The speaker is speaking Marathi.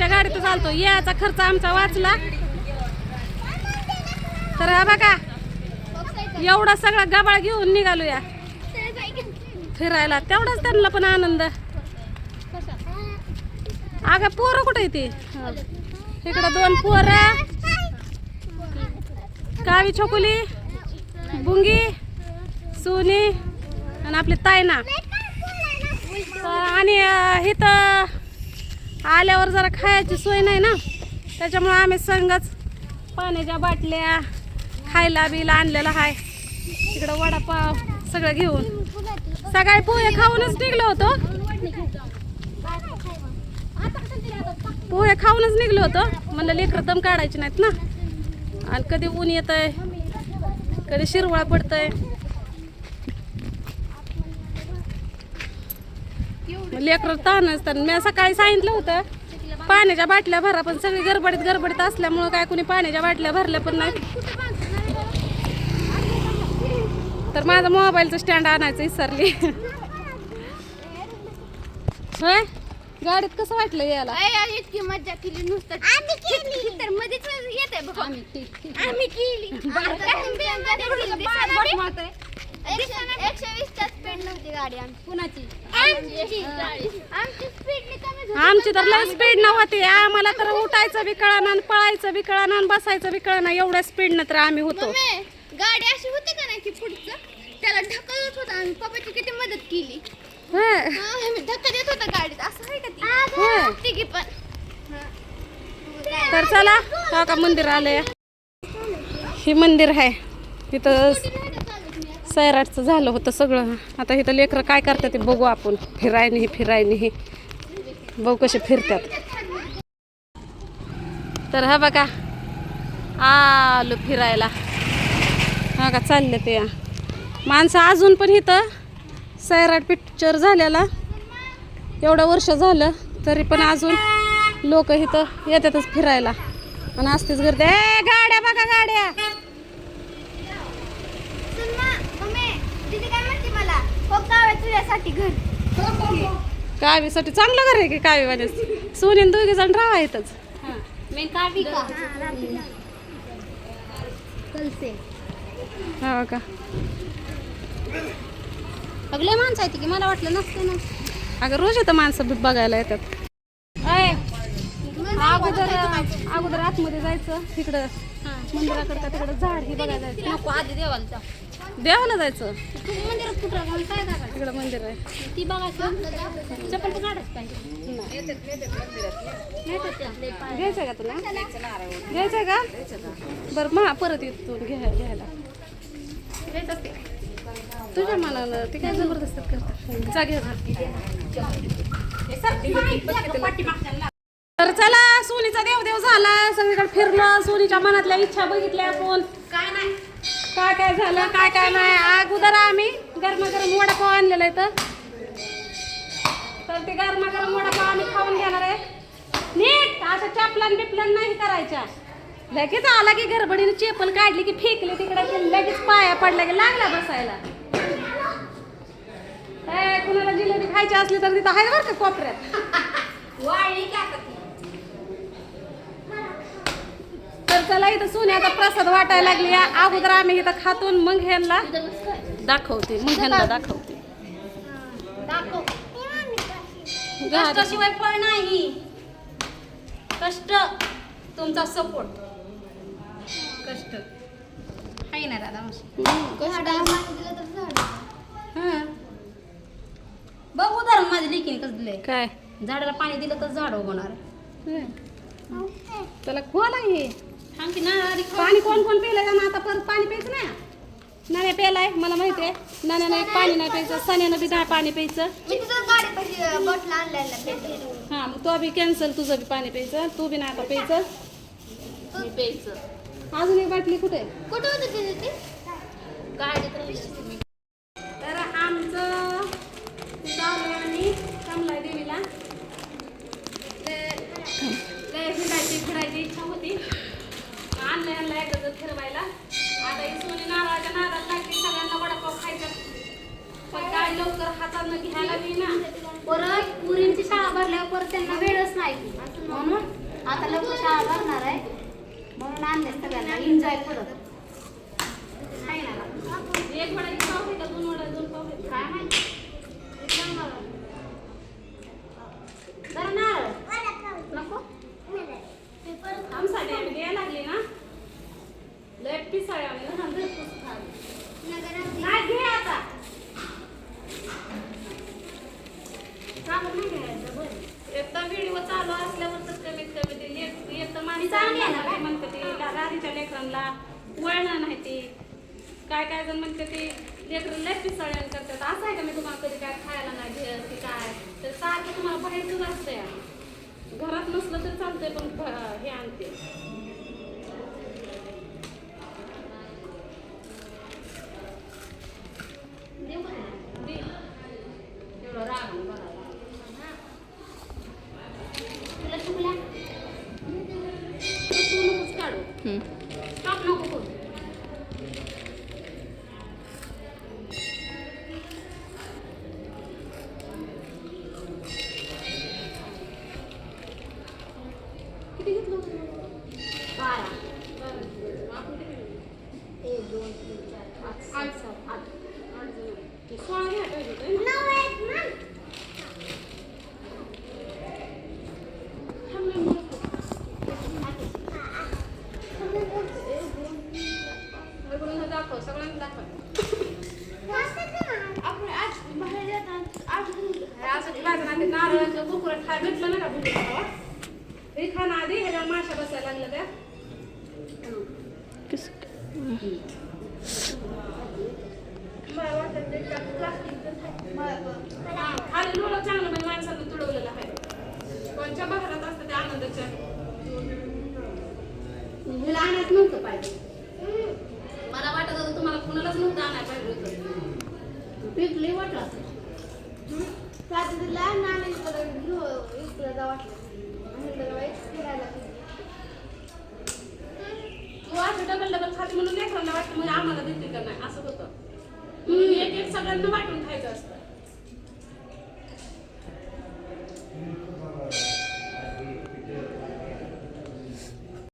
आमच्या गाडीतच आलतो. याचा खर्च आमचा वाचला. तर हा बघा एवढा सगळा गबाळ घेऊन निघालो या फिरायला. तेवढाच त्यांना पण आनंद. अगं पोरं कुठे येते इकडं दोन पोरं कावी छोकुली बुंगी सोनी आणि आपली तायना. आणि इथं आल्यावर जरा खायची सोय नाही ना? त्याच्यामुळं आम्ही संगच पाण्याच्या बाटल्या खायला बिला आणलेलं आहे इकडं वडापाव सगळं घेऊन. सकाळी पोहे खाऊनच निघलो होतो. पोहे खाऊनच निघलो होतो. म्हणलं लेकर दम काढायचे नाहीत ना? आणि कधी ऊन येत आहे कधी शिरवळा पडतंय. लेकरं ताण असतात. मी सकाळी सांगितलं होतं पाण्याच्या बाटल्या भरा पण सगळी गडबडीत गडबडीत असल्यामुळं काय कोणी पाण्याच्या बाटल्या भरल्या पण नाही. तर माझं मोबाईलचं स्टँड आणायचं विसरली. होय? गाडीत कसं वाटलं यायला? इतकी मजा केली नुसतं. आम्ही केली. तर मध्येच येत आहे बघा. आम्ही केली. एकशे वीसच्या स्पीड नव्हती गाडी आमची कुणाची? आमची. आमची स्पीड कमी झाली. आमची तर लय स्पीड नव्हती आम्हाला तर उठायचं बी कळाना आणि पळायचं बी कळाना आणि बसायचं बी कळाना. एवढ्या स्पीडनं तर आम्ही होतो. मम्मी, गाडी अशी होती का नाही की पुढचं? त्याला ढकलत होता आणि पप्पाची किती मदत केली? होय. हा, आम्ही धक्का देत होता गाडीत. असं आहे का होय. ती तिघी पण. हा. तर चला हो का मंदिर आलंय? हे मंदिर आहे. इथं सैराटचं झालं होतं सगळं. आता इथं लेकरं काय करतात ते बघू आपण. फिराय नाही फिराय नाही बघू कसे फिरतात. तर हा बघा आलो फिरायला. हा का चालले ते माणसं अजून पण इथं सैराट पिक्चर झालेला. एवढं वर्ष झालं तरी पण अजून लोक इथं येतातच फिरायला. आणि असतेच गर्दी. ए गाड्या बघा गाड्या सुनमा, मम्मी, दीदी काय म्हणते मला हो गावात तुझ्यासाठी घर. कावीसाठी चांगलं घर आहे की कावीवाले सोनीन दोघे जण राहा इथंच. मी कावी का कलसे. हो का? अगले माणसं आहे की मला वाटलं नसतं ना. अगं रोज येतं माणसं बघायला येतात. अय अगोदर अगोदर आतमध्ये जायचं तिकडं मंदिराकडं का तिकडं झाड ही बघायला जायचं. नको आधी देवाला देवाला जायचं. तू मंदिरात कुठं मग काय करायचं? तिकडं मंदिर आहे. ती बघायचं चप्पल तर काढायचं पाहिजे. घ्यायचं का तुला? घ्यायचं का? बरं मग परत येतो घ्या घ्यायला. तुझ्या मनानं ते काय जबरदस्त करतात? जा. तर चला सोनीचा देव देव झाला. सगळीकडे फिरलं. सोनीच्या मनातल्या इच्छा बघितल्या आपण. काय नाही. काय काय झालं काय काय नाही. अगोदर आम्ही. गरमागरम वडापाव आणलेला आहे तर. तर ते गरमागरम वडापाव आम्ही खाऊन घेणार आहे. नीट असं चापलान बिपलन नाही करायच्या. लगेच आला की गडबडीने चेपल काढली की फेकली तिकडे की लगेच पाया पडला की लागला बसायला. कुणाला जिलेबी खायची असली तर तिथं आहे बरं का कोपऱ्यात वाळली का आता ती? तर चला इथं सोन्याचा प्रसाद वाटायला लागली. अगोदर आम्ही इथं खातो आणि मग ह्यांना दाखवते. मग ह्यांना दाखवते. कष्टाशिवाय फळ नाही. कष्ट तुमचा सपोर्ट कष्ट. आहे ना दादा हां. बघ उदाहरण माझ्या लेकीने कसं दिलंय. काय? झाडाला पाणी दिलं तर झाड उगवणार. त्याला खोला हे थांब की ना आधी खा. पाणी कोण कोण पिलंय का आता? परत पाणी प्यायचं नाही? नाण्या प्यायलाय मला माहिती आहे. नाण्यानं एक पाणी नाही प्यायचं सण्यानं बी नाही पाणी प्यायचं. मी तुझं गाडी पाहिजे बॉटल आणलेला पेट्रोल हां मग तो बी कॅन्सल तुझं बी पाणी प्यायचं तू बी नाही आता प्यायचं. मी प्यायचं. अजून एक बाटली कुठे? कुठं होतं तिथे ते? गाडीत राहिली. लवकर हातानं घ्यायला बी परत पुरींची शाळा भरल्यावर परत त्यांना वेळच नाही. म्हणून आता लवकर शाळा भरणार आहे. म्हणून आणले सगळ्यांना. एन्जॉय करत नाही ना एक वड्याची पाव आहे का दोन वड्या दोन पाव आहेत काय माहिती जरा नारळ नको आमसाठी आम्ही द्यायला लागली ना लय पिसाळे आम्ही लहान घरपोच खाली नाही घे आता चालत नाही घ्यायचं बरं एकदा व्हिडिओ चालू असल्यावर तर कमीत कमी ते एक एक तर माणसं चांगली आहे ना काय? म्हणते आधीच्या लेकरांना वळणार नाही ते. काय काय जण म्हणते ते लेकरं लय पिसळण करतात. असं आहे का मी तुम्हाला कधी काय खायला नाही घेत की काय? तर सारखं तुम्हाला बाहेरच असतंय. घरात नसलं तर चालतंय पण हे आणते. दोन तीन चार पाच आठ सात आठ आठ जण. ते सोळा घ्यायला पाहिजे होतं ना. थांब ना, मला इकडून हे दाखव सगळ्यांना दाखव आपण आज बाहेर येतात आज हे असं खायचं ना ते नारळाचं कुकुरं खाय भेटलं ना का भुजू खावा हे खाणं आधी ह्याच्यावर माशा बसायला लागल्या त्या मला वाटतं म्हणजे मुलं आणायच नव्हतं पाहिजे. मला वाटत होतं तुम्हाला कुणालाच नव्हतं आणायला पाहिजे होतं. पिकले वाटलं लहान नाण्याकडे घेऊ इकडे जा वाटलं म्हणलं बाई, फिरायला तू असं खाते म्हणून लेकरांना वाटतं म्हणजे आम्हाला देते का नाही? असं होतं. एक एक सगळ्यांना वाटून खायचं असतं.